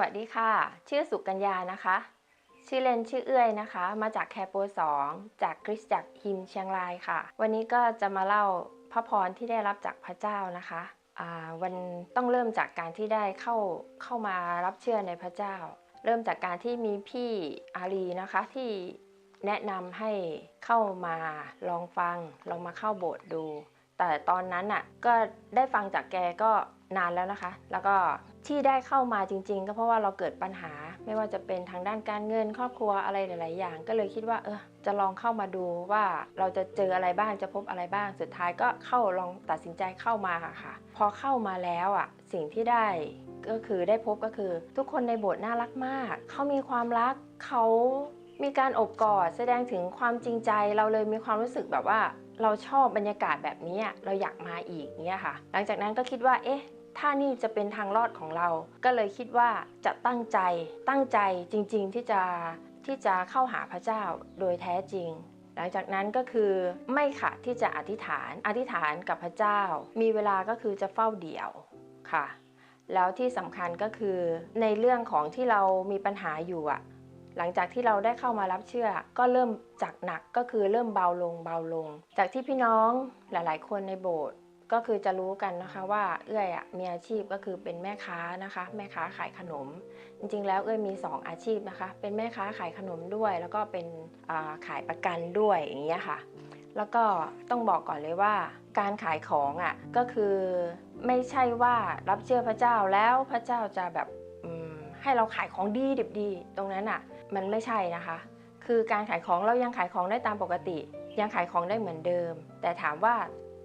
วัสดีค่ะ ชื่อสุกัญญานะคะ ชื่อเล่นชื่อเอื้อยนะคะ มาจากแคโปสองจากคริสตจักรฮิมเชียงรายค่ะ วันนี้ก็จะมาเล่าพระพรที่ได้รับจากพระเจ้านะคะวันต้องเริ่มจากการที่ได้เข้าเข้ามารับเชื่อในพระเจ้า เริ่มจากการที่มีพี่อารีนะคะที่แนะนำให้เข้ามาลองฟังลองมาเข้าโบสถ์ดู แต่ตอนนั้นน่ะก็ได้ฟังจากแกก็นานแล้วนะคะ แล้วก็ ที่ได้เข้ามาจริง ๆ ก็เพราะว่าเราเกิดปัญหา ไม่ว่าจะเป็นทางด้านการเงินครอบครัวอะไรหลาย ๆ อย่าง ก็เลยคิดว่าเออจะลองเข้ามาดูว่าเราจะเจออะไรบ้างจะพบอะไรบ้าง สุดท้ายก็เข้าลองตัดสินใจเข้ามาค่ะ พอเข้ามาแล้วอะสิ่งที่ได้ก็คือได้พบก็คือ ทุกคนในโบสถ์น่ารักมากเขามีความรักเขามีการอบกอดแสดงถึงความจริงใจเราเลยมีความรู้สึกแบบว่าเราชอบบรรยากาศแบบนี้เราอยากมาอีกเนี่ยค่ะ หลังจากนั้นก็คิดว่าเอ๊ะ ถ้านี่จะเป็นทางรอดของเรา ก็เลยคิดว่าจะตั้งใจตั้งใจจริงๆที่จะที่จะเข้าหาพระเจ้าโดยแท้จริง หลังจากนั้นก็คือไม่ค่ะที่จะอธิษฐานอธิษฐานกับพระเจ้า มีเวลาก็คือจะเฝ้าเดี่ยวค่ะ แล้วที่สำคัญก็คือในเรื่องของที่เรามีปัญหาอยู่อะหลังจากที่เราได้เข้ามารับเชื่อ ก็เริ่มจากหนักก็คือเริ่มเบาลงเบาลง จากที่พี่น้องหลาย ๆ คนในโบสถ์ ก็คือจะรู้กันนะคะว่าเอื้อยอะมีอาชีพก็คือเป็นแม่ค้านะคะ แม่ค้าขายขนม จริงๆ แล้วเอื้อยมี 2 อาชีพนะคะ เป็นแม่ค้าขายขนมด้วย แล้วก็เป็นอ่าขายประกันด้วยอย่างเงี้ยค่ะ แล้วก็ต้องบอกก่อนเลยว่า การขายของอะก็คือไม่ใช่ว่ารับเชื่อพระเจ้าแล้วพระเจ้าจะแบบอืมให้เราขายของดีดิบดี ตรงนั้นอะมันไม่ใช่นะคะ คือการขายของเรายังขายของได้ตามปกติ ยังขายของได้เหมือนเดิม แต่ถามว่า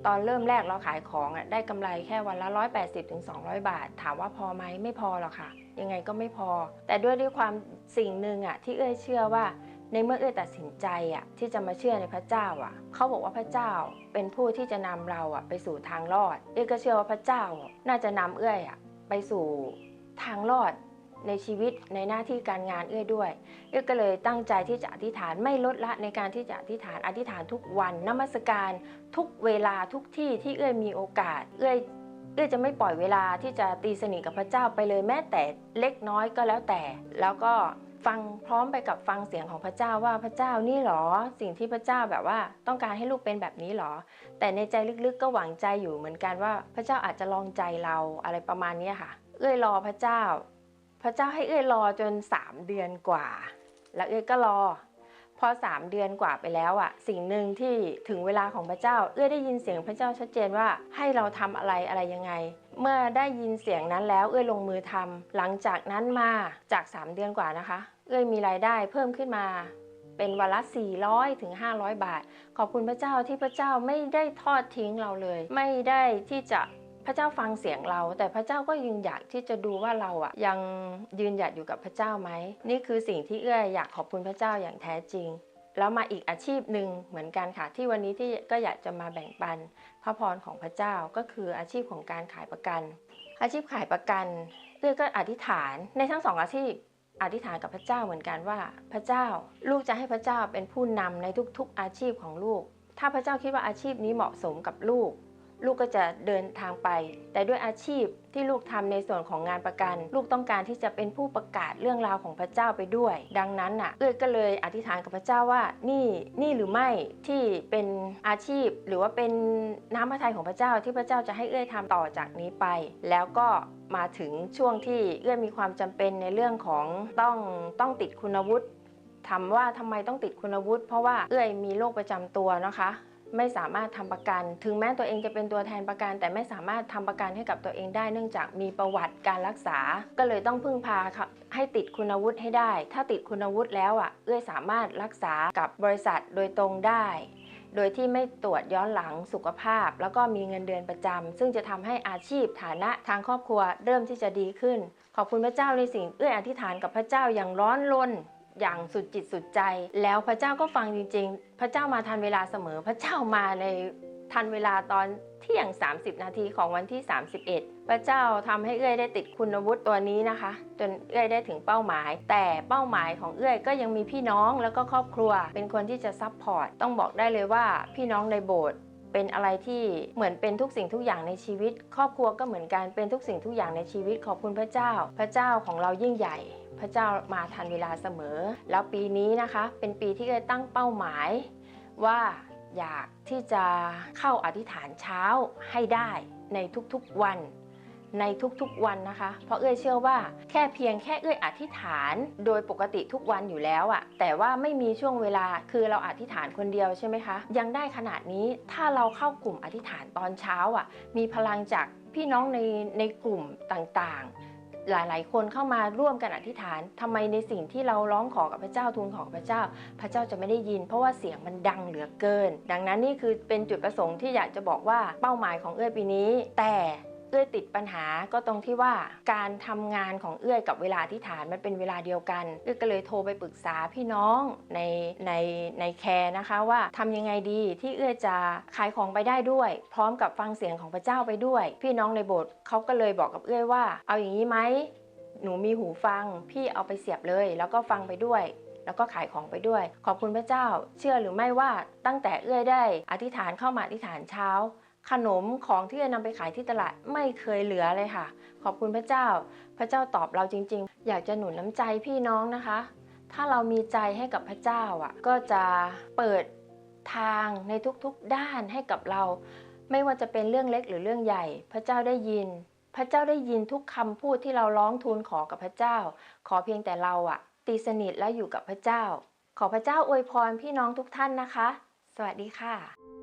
ตอนเริ่มแรกเราขายของอะได้กำไรแค่วันละ 180ถึง200 บาท ถามว่าพอไหมไม่พอหรอกค่ะ ยังไงก็ไม่พอ แต่ด้วยด้วยความสิ่งหนึ่งอะที่เอ้ยเชื่อว่าในเมื่อเอ้ยตัดสินใจอะที่จะมาเชื่อในพระเจ้าอะเขาบอกว่าพระเจ้าเป็นผู้ที่จะนำเราอะไปสู่ทางรอด เอ้ยก็เชื่อว่าพระเจ้าน่าจะนำเอ้ยอะไปสู่ทางรอด ในชีวิตในหน้าที่การงานเอ้ยด้วย เอ้ยก็เลยตั้งใจที่จะอธิษฐานไม่ลดละในการที่จะอธิษฐานอธิษฐานทุกวันนมัสการ ทุกเวลาทุกที่ที่เอ้ยมีโอกาส เอ้ยเอ้ยจะไม่ปล่อยเวลาที่จะตีสนิทกับพระเจ้าไปเลยแม้แต่เล็กน้อยก็แล้วแต่ แล้วก็ฟังพร้อมไปกับฟังเสียงของพระเจ้าว่าพระเจ้านี่หรอ สิ่งที่พระเจ้าแบบว่า ต้องการให้ลูกเป็นแบบนี้หรอ แต่ในใจลึกๆก็หวังใจอยู่เหมือนกันว่าพระเจ้าอาจจะลองใจเราอะไรประมาณนี้ค่ะ เอ้ยรอพระเจ้า พระเจ้าให้เอ้ยรอจน3เดือนกว่า แล้วเอ้ยก็รอ พอ3เดือนกว่าไปแล้วอะสิ่งหนึ่งที่ถึงเวลาของพระเจ้า เอ้ยได้ยินเสียงพระเจ้าชัดเจนว่าให้เราทำอะไรอะไรยังไง เมื่อได้ยินเสียงนั้นแล้วเอ้ยลงมือทำหลังจากนั้นมาจาก 3 เดือนกว่านะคะ เอ้ยมีรายได้เพิ่มขึ้นมาเป็นวันละ 400 ถึง 500 บาท ขอบคุณพระเจ้าที่พระเจ้าไม่ได้ทอดทิ้งเราเลย ไม่ได้ที่จะ พระเจ้าฟังเสียงเรา แต่พระเจ้าก็ยังอยากที่จะดูว่าเราอะยังยืนหยัดอยู่กับพระเจ้าไหม นี่คือสิ่งที่เอื้ออยากขอบคุณพระเจ้าอย่างแท้จริง แล้วมาอีกอาชีพหนึ่งเหมือนกันค่ะ ที่วันนี้ที่ก็อยากจะมาแบ่งปัน พระพรของพระเจ้าก็คืออาชีพของการขายประกัน อาชีพขายประกันเอื้อก็อธิษฐานในทั้งสองอาชีพอธิษฐานกับพระเจ้าเหมือนกันว่า พระเจ้า ลูกจะให้พระเจ้าเป็นผู้นำในทุกๆอาชีพของลูก ถ้าพระเจ้าคิดว่าอาชีพนี้เหมาะสมกับลูก ลูกก็จะเดินทางไป แต่ด้วยอาชีพที่ลูกทำในส่วนของงานประกัน ลูกต้องการที่จะเป็นผู้ประกาศเรื่องราวของพระเจ้าไปด้วย ดังนั้นน่ะเอ้ยก็เลยอธิษฐานกับพระเจ้าว่า นี่นี่หรือไม่ที่เป็นอาชีพ หรือว่าเป็นน้ำพระทัยของพระเจ้าที่พระเจ้าจะให้เอ้ยทำต่อจากนี้ไป แล้วก็มาถึงช่วงที่เอ้ยมีความจำเป็นในเรื่องของต้องต้องติดคุณวุฒิถามว่าทำไมต้องติดคุณวุฒิเพราะว่าเอ้ยมีโรคประจำตัวนะคะ ไม่สามารถทำประกัน ถึงแม้ตัวเองจะเป็นตัวแทนประกัน แต่ไม่สามารถทำประกันให้กับตัวเองได้ เนื่องจากมีประวัติการรักษา ก็เลยต้องพึ่งพาค่ะให้ติดคุณวุฒิให้ได้ ถ้าติดคุณวุฒิแล้วอะเอื้อสามารถรักษากับบริษัทโดยตรงได้ โดยที่ไม่ตรวจย้อนหลังสุขภาพ แล้วก็มีเงินเดือนประจำซึ่งจะทำให้อาชีพฐานะทางครอบครัวเริ่มที่จะดีขึ้น ขอบคุณพระเจ้าในสิ่งเอื้ออธิษฐานกับพระเจ้าอย่างร้อนรน อย่างสุดจิตสุดใจ แล้วพระเจ้าก็ฟังจริง ๆ พระเจ้ามาทันเวลาเสมอ พระเจ้ามาในทันเวลาตอนเที่ยง 30 นาทีของวันที่ 31 พระเจ้าทำให้เอื้อยได้ติดคุณวุฒิตัวนี้นะคะ จนเอื้อยได้ถึงเป้าหมาย แต่เป้าหมายของเอื้อยก็ยังมีพี่น้องแล้วก็ครอบครัว เป็นคนที่จะซัพพอร์ตต้องบอกได้เลยว่าพี่น้องในโบสถ์เป็นอะไรที่เหมือนเป็นทุกสิ่งทุกอย่างในชีวิต ครอบครัวก็เหมือนกันเป็นทุกสิ่งทุกอย่างในชีวิตขอบคุณพระเจ้า พระเจ้าของเรายิ่งใหญ่ ระเจ้ามาทันเวลาเสมอ แล้วปีนี้นะคะเป็นปีที่เอ้ยตั้งเป้าหมายว่าอยากที่จะเข้าอธิษฐานเช้าให้ได้ในทุกๆวันในทุกๆวันนะคะ เพราะเอ้ยเชื่อว่าแค่เพียงแค่เอ้ยอธิษฐานโดยปกติทุกวันอยู่แล้วอะแต่ว่าไม่มีช่วงเวลาคือเราอธิษฐานคนเดียวใช่ไหมคะ ยังได้ขนาดนี้ถ้าเราเข้ากลุ่มอธิษฐานตอนเช้าอะมีพลังจากพี่น้องในในกลุ่มต่างๆ หลายๆ คนเข้ามาร่วมกันอธิษฐานทำไมในสิ่งที่เราร้องขอกับพระเจ้าทูลขอพระเจ้า พระเจ้าจะไม่ได้ยิน เพราะว่าเสียงมันดังเหลือเกิน ดังนั้นนี่คือเป็นจุดประสงค์ที่อยากจะบอกว่าเป้าหมายของเอื้อปีนี้ แต่ เอื้อยติดปัญหาก็ตรงที่ว่าการทำงานของเอื้อยกับเวลาที่ฐานมันเป็นเวลาเดียวกันเอื้อยก็เลยโทรไปปรึกษาพี่น้องในในในแคร์นะคะว่าทำยังไงดีที่เอื้อยจะขายของไปได้ด้วย พร้อมกับฟังเสียงของพระเจ้าไปด้วย พี่น้องในโบสถ์เขาก็เลยบอกกับเอื้อยว่า เอาอย่างนี้ไหมหนูมีหูฟังพี่เอาไปเสียบเลย แล้วก็ฟังไปด้วยแล้วก็ขายของไปด้วย ขอบคุณพระเจ้า เชื่อหรือไม่ว่าตั้งแต่เอื้อยได้ อธิษฐานเข้ามาอธิษฐานเช้า ขนมของที่เอื้อยนำไปขายที่ตลาดไม่เคยเหลือเลยค่ะ ขอบคุณพระเจ้า พระเจ้าตอบเราจริง ๆ อยากจะหนุนน้ำใจพี่น้องนะคะ ถ้าเรามีใจให้กับพระเจ้าอะ ก็จะเปิดทางในทุกๆด้านให้กับเรา ไม่ว่าจะเป็นเรื่องเล็กหรือเรื่องใหญ่ พระเจ้าได้ยิน พระเจ้าได้ยินทุกคำพูดที่เราร้องทูลขอกับพระเจ้า ขอเพียงแต่เราอะ ตีสนิทและอยู่กับพระเจ้า ขอพระเจ้าอวยพรพี่น้องทุกท่านนะคะ สวัสดีค่ะ